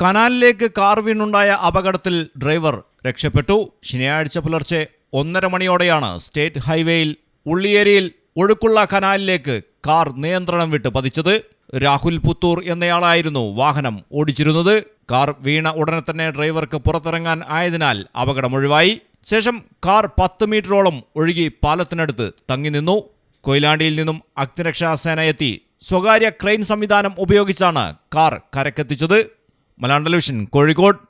കനാലിലേക്ക് car വീണുണ്ടായ അപകടത്തിൽ driver രക്ഷപ്പെട്ടു. ശനിയാഴ്ച പുലർച്ചെ ഒന്നര മണിയോടെയാണ് സ്റ്റേറ്റ് ഹൈവേയിൽ ഉള്ളിയേരിയിൽ ഒഴുക്കുള്ള കനാലിലേക്ക് കാർ നിയന്ത്രണം വിട്ട് പതിച്ചത്. രാഹുൽ പുത്തൂർ എന്നയാളായിരുന്നു വാഹനം ഓടിച്ചിരുന്നത്. കാർ വീണ ഉടനെ തന്നെ ഡ്രൈവർക്ക് പുറത്തിറങ്ങാൻ ആയതിനാൽ അപകടമൊഴിവായി ശേഷം കാർ പത്ത് മീറ്ററോളം ഒഴുകി പാലത്തിനടുത്ത് തങ്ങി നിന്നു. കൊയിലാണ്ടിയിൽ നിന്നും അഗ്നിരക്ഷാ സേന എത്തി. സ്വകാര്യ ക്രെയിൻ സംവിധാനം ഉപയോഗിച്ചാണ് കാർ കരക്കെത്തിച്ചത്. Malayalam television Kozhikode.